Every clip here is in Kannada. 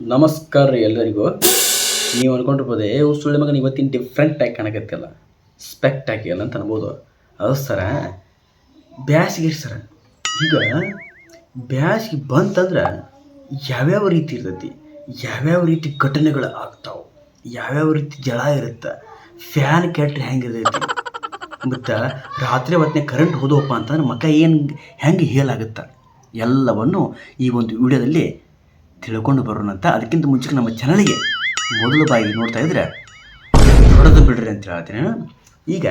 ನಮಸ್ಕಾರ ರೀ ಎಲ್ಲರಿಗೂ. ನೀವು ಅನ್ಕೊಂಡಿರ್ಬೋದು ಏ ಸುಳ್ಳು ಮಗನ ಇವತ್ತಿನ ಡಿಫ್ರೆಂಟ್ ಆಗಿ ಕಾಣಕತ್ತಲ್ಲ ಎಲ್ಲ ಅಂತ ಅನ್ಬೋದು. ಅದು ಸರ. ಬ್ಯಾಸಿಗೆ ಸರ. ಈಗ ಬ್ಯಾಸಿಗೆ ಬಂತಂದ್ರೆ ಯಾವ್ಯಾವ ರೀತಿ ಇರ್ತೈತಿ? ಯಾವ್ಯಾವ ರೀತಿ ಘಟನೆಗಳು ಆಗ್ತಾವೆ? ಯಾವ್ಯಾವ ರೀತಿ ಜಳ ಇರುತ್ತೆ? ಫ್ಯಾನ್ ಕೆಟ್ರೆ ಹೆಂಗಿರ್ತೈತಿ ಮತ್ತು ರಾತ್ರಿ ಹೊತ್ತಿನ ಕರೆಂಟ್ ಹೋದವಪ್ಪ ಅಂತಂದ್ರೆ ಮಕ್ಕ ಏನು ಹೆಂಗೆ ಹೇಲಾಗುತ್ತೆ ಎಲ್ಲವನ್ನು ಈ ಒಂದು ವಿಡಿಯೋದಲ್ಲಿ ತಿಳ್ಕೊಂಡು ಬರೋಣ ಅಂತ ಅದಕ್ಕಿಂತ ಮುಂಚೆ ನಮ್ಮ ಚಾನಲ್ಗೆ ಮೊದಲು ಬಾಯಿ ನೋಡ್ತಾ ಇದ್ರೆ ಹೊಡೆದು ಬಿಡ್ರಿ ಅಂತ ಹೇಳ್ತೀನಿ ಈಗ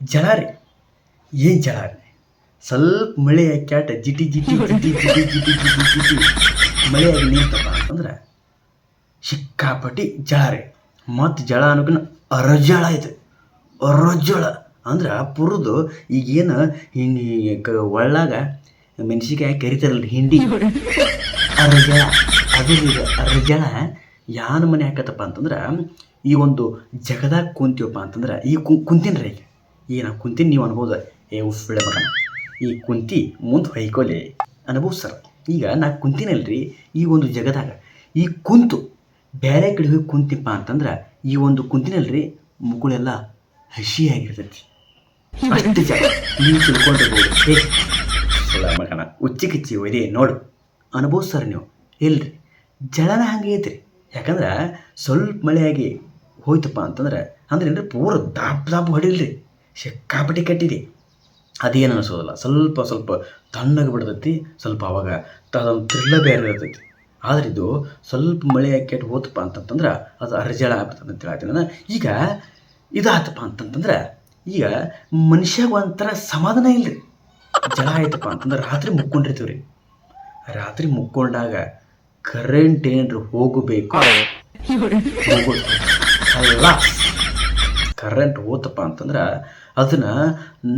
ಜಳಾರಿ ಏನು ಜಳಾರಿ ಸ್ವಲ್ಪ ಮಳೆ ಕ್ಯಾಟ ಜಿಟಿ ಜಿಟಿ ಜಿಟಿ ಜಿಟಿ ಜಿಟಿ ಜಿಟಿ ಜಿಟಿ ಮಳೆಯಾಗಿ ನಿಂತಪ್ಪ ಅಂತಂದ್ರೆ ಸಿಕ್ಕಾಪಟ್ಟಿ ಜಳಾರಿ ಮತ್ತು ಜಳ ಅನ್ನೋಕಿನ ಅರಜಳ ಇದೆ ಅರಜಳ ಅಂದ್ರೆ ಪುರಿದು ಈಗೇನು ಹಿಂಗೆ ಒಳ್ಳಾಗ ಮೆಣಸಿನ್ಕಾಯಿ ಕರಿತಾರಲ್ಲ ಹಿಂಡಿ ಅರಜಳ ಅದು ಇದು. ಅರಜಳ ಯಾನ ಮನೆ ಹಾಕತ್ತಪ್ಪ ಅಂತಂದ್ರೆ ಈ ಒಂದು ಜಗದಾಗ ಕುಂತೀವಪ್ಪ ಅಂತಂದ್ರೆ ಈ ಕುಂತೀನಿ ರೀ ಈಗ. ನಾನು ಕುಂತೀನಿ, ನೀವು ಅನ್ಬೋದು. ಏ ಉಫ್ಳೆ ಮಗ ಈ ಕುಂತಿ ಮುಂದೆ ಹೊಯ್ಕೊಲೆ. ಅನ್ಬೋದು ಸರ್. ಈಗ ನಾ ಕುಂತೀನಲ್ರಿ ಈ ಒಂದು ಜಗದಾಗ. ಈ ಕುಂತು ಬೇರೆ ಕಡೆ ಹೋಗಿ ಕುಂತಿಪ್ಪ ಅಂತಂದ್ರೆ ಈ ಒಂದು ಕುಂತಿನಲ್ರಿ ಮುಗುಳೆಲ್ಲ ಹಸಿಯಾಗಿರ್ತೈತಿ. ಅಷ್ಟು ಜನ ನೀವು ತಿಳ್ಕೊಂಡಿರ್ಬೋದು. ಸುಳ್ಳ ಮಗನ. ಉಚ್ಚಿ ಕಿಚ್ಚಿ ಒಯ್ದೆ ನೋಡು. ಸರ್ ನೀವು. ಇಲ್ರಿ. ಜಳನ ಹಂಗೆ ರೀ ಯಾಕಂದ್ರೆ ಸ್ವಲ್ಪ ಮಳೆಯಾಗಿ ಹೋಯ್ತಪ್ಪ ಅಂತಂದ್ರೆ ಅಂದ್ರೆ ಏನ್ರಿ, ಪೂರ ದಾಪ್ ದಾಪ್ ಹೊಡಿಲ್ರಿ. ಸಿಕ್ಕಾಪಟ್ಟಿ ಕಟ್ಟಿದೆ ಅದೇನು ಅನಿಸೋದಿಲ್ಲ. ಸ್ವಲ್ಪ ಸ್ವಲ್ಪ ತಣ್ಣಗೆ ಬಿಡ್ತೈತಿ, ಸ್ವಲ್ಪ ಅವಾಗ ಅದೊಂದು ಥ್ರಿಲ್ಲ ಬೇರೆ ಇರ್ತೈತಿ. ಆದ್ರೆ ಇದು ಸ್ವಲ್ಪ ಮಳೆ ಕೆಟ್ಟು ಹೋತಪ್ಪ ಅಂತಂತಂದ್ರೆ ಅದು ಅರ್ಜಳ ಆಗ್ಬಿಡ್ತದೆ ಅಂತ ಹೇಳ್ತೀನಿ ಈಗ ಇದಾತಪ್ಪ ಅಂತಂತಂದ್ರೆ ಈಗ ಮನುಷ್ಯಾಗ ಒಂಥರ ಸಮಾಧಾನ ಇಲ್ಲರಿ ಜಳ ಆಯ್ತಪ್ಪ ಅಂತಂದ್ರೆ ರಾತ್ರಿ ಮುಕ್ಕೊಂಡಿರ್ತೀವಿ ರೀ ರಾತ್ರಿ ಮುಕ್ಕೊಂಡಾಗ ಕರೆಂಟ್ ಏನ್ರಿ ಹೋಗಬೇಕು. ಅಲ್ಲ ಕರೆಂಟ್ ಹೋತಪ್ಪ ಅಂತಂದ್ರೆ ಅದನ್ನ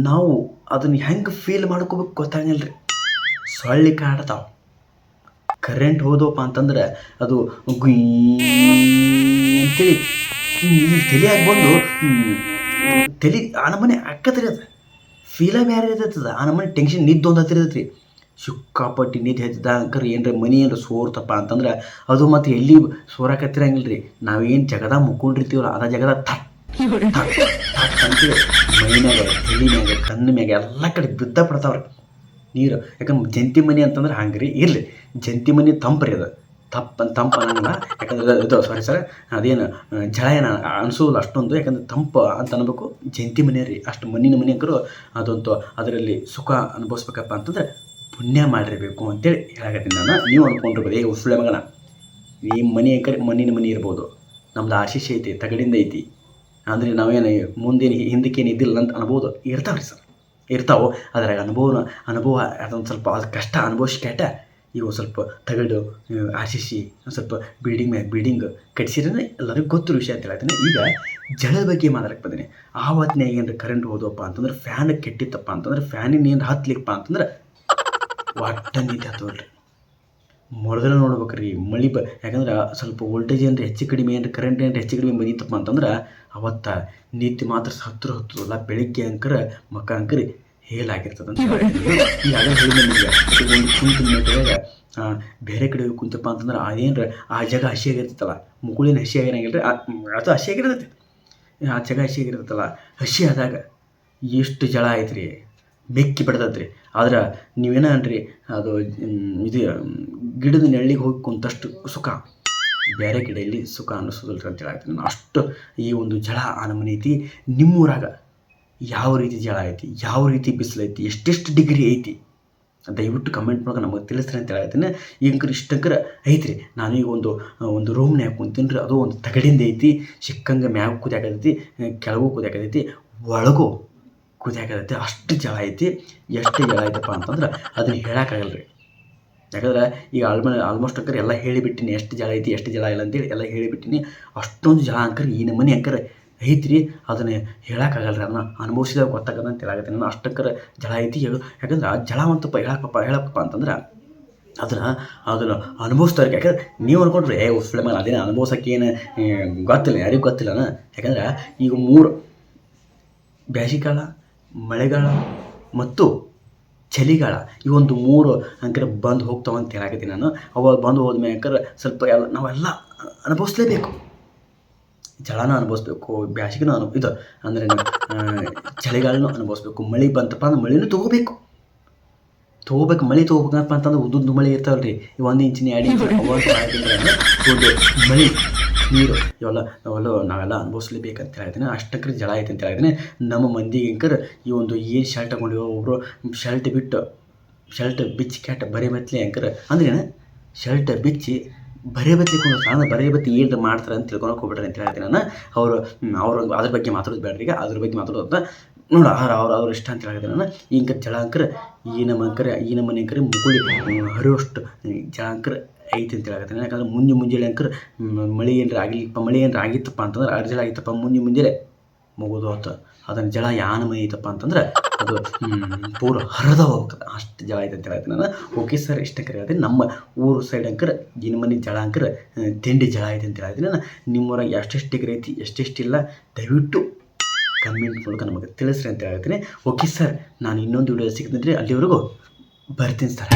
ನಾವು ಅದನ್ನು ಹೆಂಗೆ ಫೀಲ್ ಮಾಡ್ಕೋಬೇಕು ಗೊತ್ತಾಗಲ್ಲ ರೀ ಸೊಳ್ಳೆ ಕಾಡ್ತಾವ. ಕರೆಂಟ್ ಹೋದವಪ್ಪ ಅಂತಂದ್ರೆ ಅದು ಅಂತೇಳಿ ತಲೆಯಾಗಿ ಬಂದು ತಲೆ ಆ ನಮ್ಮನೆ ಅಕ್ಕತ್ರಿ ಅದು. ಫೀಲ ಬೇರೆ ಇರ್ತೈತದ. ಆ ನಮ್ಮನೆ ಟೆನ್ಷನ್ ನಿದ್ದು ಒಂದು ಹತ್ತಿರತೈತಿ ಸಿಕ್ಕಾಪಟ್ಟಿ ನಿಧಿ ಹತ್ತಿದ ಅಂಕರ್ ಏನರ ಮನಿ ಏನ್ರ ಸೋರ್ತಪ್ಪ ಅಂತಂದ್ರೆ, ಅದು ಮತ್ತು ಎಲ್ಲಿ ಸೋರಾಕತ್ತಿರಂಗಿಲ್ಲ ರೀ ನಾವೇನು ಜಗದ ಮುಕ್ಕೊಂಡಿರ್ತೀವಲ್ಲ ಅದ ಜಗದ ಥಟ್ ಅಂತೇಳಿ ಮೈನ್ಯಾಗ, ತಲಿನ್ಯಾಗ ಕಣ್ಣು ಮ್ಯಾಗ ಎಲ್ಲ ಕಡೆ ಬಿದ್ದ ಬಿಡ್ತಾವ್ರಿ ನೀರು. ಯಾಕಂದ್ರೆ ಜಂತಿ ಮನೆ ಅಂತಂದ್ರೆ ಹಂಗೆ ರೀ ಇರಲಿ. ಜಂತಿ ಮನೆ ತಂಪ್ರಿ ಅದು. ತಪ್ಪ ತಂಪ ಅನ್ನಂಗಿಲ್ಲ. ಯಾಕಂದ್ರೆ ಇದು ಸಾರಿ ಸರ್ ಅದೇನು ಜಳ ಏನು ಅನಿಸೋಲ್ಲ ಅಷ್ಟೊಂದು. ಯಾಕಂದ್ರೆ ತಂಪ ಅಂತ ಅನ್ಬೇಕು. ಜಂತಿ ಮನೆ ರೀ ಅಷ್ಟು ಮಣ್ಣಿನ ಮನೆ ಅಂಕರು ಅದಂತೂ ಅದರಲ್ಲಿ ಸುಖ ಅನುಭವಿಸ್ಬೇಕಪ್ಪ ಅಂತಂದ್ರೆ ಪುಣ್ಯ ಮಾಡಿರಬೇಕು ಅಂತೇಳಿ ಹೇಳಕತ್ತೀನಿ ನಾನು. ನೀವು ಅನ್ಕೊಂಡಿರ್ಬೋದು ಏ ಉಸುಳೆ ಮಗನ. ಈ ಮನೆ ಅಂಕರೆ ಮಣ್ಣಿನ ಮನೆ ಇರ್ಬೋದು. ನಮ್ದು ಆಶೀಷ ಐತಿ, ತಗಡಿಂದ ಐತಿ. ಅಂದರೆ ನಾವೇನು, ಮುಂದೇನು ಹಿಂದಕ್ಕೇನು ಇದ್ದಿಲ್ಲ ಅಂತ ಅನ್ಬೋದು. ರೀ ಸರ್. ಇರ್ತಾವೆ. ಅದ್ರಾಗ ಅನುಭವನ, ಅನುಭವ ಅದೊಂದು ಸ್ವಲ್ಪ, ಅದು ಕಷ್ಟ ಅನುಭವಿಸ್ಕೇಟ ಒಂದು ಸ್ವಲ್ಪ ತಗಡು ಆರ್ ಸಿ ಸಿ ಒಂದು ಸ್ವಲ್ಪ ಬಿಲ್ಡಿಂಗ್ ಮ್ಯಾಗ ಬಿಲ್ಡಿಂಗ್ ಕಟ್ಸಿದ್ರೆ ಎಲ್ಲರಿಗೂ ಗೊತ್ತಿರೋ ವಿಷಯ ಅಂತ ಹೇಳ್ತೀನಿ ಈಗ ಜಳದ ಬಗ್ಗೆ ಮಾತಾಡಕ್ಕೆ ಬಂದೀನಿ. ಆ ಹೊತ್ತಿನಾಗ ಏನಾರ ಕರೆಂಟ್ ಹೋದಪ್ಪ ಅಂತಂದ್ರೆ ಫ್ಯಾನ್ ಕೆಟ್ಟಿತ್ತಪ್ಪ ಅಂತಂದ್ರೆ ಫ್ಯಾನಿನ ಏನು ಹತ್ತಲಿಕ್ಕಪ್ಪ ಅಂತಂದ್ರೆ ಒಟ್ಟ ನಿಂತು ಹತ್ತವಲ್ರಿ ಮೊದಲ ನೋಡ್ಬೇಕ್ರಿ, ಮಳೆ ಬ ಯಾಕಂದ್ರೆ ಸ್ವಲ್ಪ ವೋಲ್ಟೇಜ್ ಏನ್ರಿ ಹೆಚ್ಚು ಕಡಿಮೆ ಏನು ಕರೆಂಟ್ ಏನಾರ ಹೆಚ್ಚು ಕಡಿಮೆ ಬಂದಿತ್ತಪ್ಪ ಅಂತಂದ್ರೆ ಅವತ್ತ ನಿತ್ಯ ಮಾತ್ರ ಹತ್ತಿರ ಹತ್ತದಲ್ಲ ಬೆಳಿಗ್ಗೆ ಅಂಕರ ಮಕ್ಕ ಅಂಕರಿ ಹೇಲಾಗಿರ್ತದೆ ಅಂತ ಬೇರೆ ಕಡೆ ಕುಂತಪ್ಪ ಅಂತಂದ್ರೆ ಅದೇನ್ರ, ಆ ಜಾಗ ಹಸಿಯಾಗಿರ್ತೈತಲ್ಲ ಮುಗುಳಿನ ಹಸಿಯಾಗಿರಂಗಿಲ್ಲ ಆ, ಅದು ಹಸಿ ಆ ಜಾಗ ಹಸಿಯಾಗಿರ್ತೈತಲ್ಲ ಹಸಿ ಆದಾಗ ಎಷ್ಟು ಜಳ ಐತ್ರಿ ಬೆಕ್ಕಿ ಬಿಡ್ತೈತ್ರಿ ಆದ್ರೆ ನೀವೇನ ಅನ್ರಿ ಅದು ಇದು ಗಿಡದ ನೆಳ್ಳಿಗೆ ಹೋಗಿ ಕುಂತಷ್ಟು ಸುಖ. ಬೇರೆ ಗಿಡ ಇಲ್ಲಿ ಸುಖ ಅನ್ನಿಸೋದಿಲ್ಲ ಅಂತ ಹೇಳ್ತೀನಿ ನಾನು. ಅಷ್ಟು ಈ ಒಂದು ಜಳ ಆ ಐತಿ. ನಿಮ್ಮೂರಾಗ ಯಾವ ರೀತಿ ಜಳ ಐತಿ, ಯಾವ ರೀತಿ ಬಿಸಿಲೈತಿ ಎಷ್ಟೆಷ್ಟು ಡಿಗ್ರಿ ಐತಿ? ದಯವಿಟ್ಟು ಕಮೆಂಟ್ ಮೂಲಕ ನಮಗೆ ತಿಳಿಸ್ರಿ ಅಂತ ಹೇಳ್ತೀನಿ ಈಗ ಇಷ್ಟಂಕರ ಐತ್ರಿ. ನಾನು ಈಗ ಒಂದು ಒಂದು ರೂಮ್ನ್ಯಾಗ ಕುಂತೀನಿ ರೀ ಅದು ಒಂದು ತಗಡಿಂದ ಐತಿ. ಸಿಕ್ಕಂಗೆ ಮ್ಯಾಗ ಕುದಿಯಾಕತೈತಿ ಕೆಳಗೂ ಕುದಿಯಾಕತೈತಿ ಒಳಗೂ ಕುದಿಯಾಕತೈತಿ ಅಷ್ಟು ಜಳ ಐತಿ, ಎಷ್ಟು ಜಳ ಐತಪ್ಪ ಅಂತಂದ್ರೆ ಅದನ್ನ ಹೇಳೋಕ್ಕಾಗಲ್ಲ ರೀ ಯಾಕಂದ್ರೆ ಈಗ ಆಲ್ಮ ಆಲ್ಮೋಸ್ಟ್ ಅಂಕರ್ ಎಲ್ಲ ಹೇಳಿಬಿಟ್ಟಿನಿ, ಎಷ್ಟು ಜಳ ಐತಿ, ಎಷ್ಟು ಜಳ ಇಲ್ಲ ಅಂತೇಳಿ ಎಲ್ಲ ಹೇಳಿಬಿಟ್ಟಿನಿ, ಅಷ್ಟೊಂದು ಜಳ ಅಂಕರ್ ಈ ನಮ್ಮನೆ ಅಂಕರ್ ಐತ್ರಿ, ಅದನ್ನ ಹೇಳೋಕ್ಕಾಗಲ್ಲ ರೀ ಅದನ್ನ ಅನುಭವಿಸಿದಾಗ ಗೊತ್ತಾಗದ ಅಂತ ಹೇಳಾಗತ್ತೆ ನಾನು ಅಷ್ಟಕ್ಕರ ಜಳ ಐತಿ ಹೇಳು. ಯಾಕಂದ್ರೆ ಆ ಜಳ ಅಂತಪ್ಪ ಹೇಳಕ್ಕಪ್ಪ ಹೇಳಕ್ಕಪ್ಪ ಅಂತಂದ್ರೆ ಅದನ್ನು ಅದನ್ನು ಅನುಭವಿಸ್ತಾರೆ ಯಾಕಂದ್ರೆ ನೀವು ಅನ್ಕೊಂಡ್ರೆ, ಏ ಉಸ್ಳೆ ಮೇಲೆ ಅದೇನು ಅನುಭವಿಸೋಕೆ ಏನು ಗೊತ್ತಿಲ್ಲ, ಯಾರಿಗೂ ಗೊತ್ತಿಲ್ಲ ಯಾಕಂದ್ರೆ ಈಗ ಮೂರು ಬೇಸಿಗೆಗಾಲ ಮಳೆಗಾಲ ಮತ್ತು ಚಳಿಗಾಲ ಈ ಒಂದು ಮೂರು ಅಂಕರೆ ಬಂದು ಹೋಗ್ತಾವ ಅಂತ ಹೇಳಾಕತ್ತೀನಿ ನಾನು. ಅವ ಬಂದು ಹೋದ್ಮೇಲೆ ಅಂಕರೆ ಸ್ವಲ್ಪ ಎಲ್ಲ ನಾವೆಲ್ಲ ಅನುಭವಿಸ್ಲೇಬೇಕು. ಜಳನ ಅನುಭವಿಸ್ಬೇಕು, ಬ್ಯಾಸಿಗೆನೂ ಅನು, ಇದು ಅಂದರೆ ಚಳಿಗಾಲನೂ ಅನುಭವಿಸ್ಬೇಕು. ಮಳೆ ಬಂತಪ್ಪ ಅಂದ್ರೆ ಮಳೆನೂ ತೊಗೋಬೇಕು. ತೊಗೋಬೇಕು, ಮಳೆ ತೊಗೋಬೇಕಪ್ಪ ಅಂತಂದ್ರೆ ಉದ್ದುದ್ದು ಮಳೆ ಇರ್ತಾವಲ್ರಿ. ಈ ಒಂದು ಇಂಚಿನ ಎರಡು ಇಂಚಿನ ಮಳೆ ನೀರು. ಇವೆಲ್ಲ ನಾವೆಲ್ಲ ನಾವೆಲ್ಲ ಅನುಭವಿಸ್ಲೇಬೇಕಂತ ಹೇಳ್ತೀನಿ. ಅಷ್ಟಕ್ಕೆ ಜಳ ಐತೆ ಅಂತ ಹೇಳಿದ್ದೀನಿ ನಮ್ಮ ಮಂದಿಗೆ ಅಂಕರ್ ಈ ಒಂದು ಏನು ಶರ್ಟ್ ತಗೊಂಡಿವೋ ಒಬ್ಬರು ಶರ್ಟ್ ಬಿಟ್ಟು ಶರ್ಟ್ ಬಿಚ್ಚಿ ಕೆಟ್ಟ ಬರೀ ಬತ್ಲಿ ಅಂಕರ್. ಅಂದ್ರೆ ಶರ್ಟ್ ಬಿಚ್ಚಿ ಬರೇ ಬತ್ತಿ ಕುಂದ್ರಸ್ತಾರೆ ಸಾಧನ, ಬರೇ ಬತ್ತಿ ಏನು ಮಾಡ್ತಾರೆ ಅಂತ ತಿಳ್ಕೊಳಕ್ಕೆ ಹೋಗ್ಬಿಟ್ರೆ ಅಂತ ಹೇಳ್ತೀನಿ ನಾನು. ಅವರು ಅವರು ಅದ್ರ ಬಗ್ಗೆ ಮಾತಾಡೋದು ಬೇಡ್ರಿ ಈಗ. ಅದ್ರ ಬಗ್ಗೆ ಮಾತಾಡೋದು ನೋಡ ಅವ್ರು ಅವ್ರು ಅವ್ರ ಇಷ್ಟ ಅಂತ ಹೇಳಿದ್ರೆ ನಾನು. ಈಗ ಜಳ ಅಂಕರ್, ಈ ನಮ್ಮ ಅಂಕರ, ಈ ನಮ್ಮನೆ ಅಂಕರೆ ಮುಗುಳಿ, ಹರಿಯೋಷ್ಟು ಜಳ ಅಂಕರ ಐತಿ ಅಂತ ಹೇಳಕತ್ತೀನಿ. ಯಾಕಂದ್ರೆ ಮುಂಜಿ ಮುಂಜಾನೆ ಅಂಕರ್ ಮಳೆ ಏನಾರ ಆಗಲಿಪ್ಪ ಮಳೆ ಏನಾರ ಆಗಿತ್ತಪ್ಪ ಅಂತಂದ್ರೆ ಅರ್ಜಲ ಆಗಿತ್ತಪ್ಪ, ಮುಂಜಿ ಮುಂಜಾನೆ ಮುಗಿದು ಹೋತು ಅದನ್ನು ಜಳ ಯಾನ ಮೈ ಐತಪ್ಪ ಅಂತಂದ್ರೆ ಅದು ಪೂರ ಹರಿದ ಹೋಗ್ತದೆ. ಅಷ್ಟು ಜಳ ಐತೆ ಅಂತ ಹೇಳ್ತೀನಿ ನಾನು. ಓಕೆ ಸರ್, ಇಷ್ಟ ಹೇಳ್ತೀನಿ. ನಮ್ಮ ಊರು ಸೈಡ್ ಅಂಕರ್ ಮನೆ ಜಳ ಅಂಕರ್ ತಿಂಡಿ ಜಳ ಐತೆ ಅಂತ ಹೇಳ್ತೀನಿ ನಾನು. ನಿಮ್ಮೂರಾಗ ಎಷ್ಟೆಷ್ಟು ಡಿಗ್ರಿ ಐತಿ ಎಷ್ಟೆಷ್ಟಿಲ್ಲ ದಯವಿಟ್ಟು ಕಮೆಂಟ್ ಮೂಲಕ ನಮಗೆ ತಿಳಿಸ್ರಿ ಅಂತ ಹೇಳ್ತೀನಿ ಓಕೆ ಸರ್, ನಾನು ಇನ್ನೊಂದು ವಿಡಿಯೋ ಸಿಗ್ತೀನಿ ಅಲ್ಲಿವರೆಗೂ ಬರ್ತೀನಿ ಸರ್.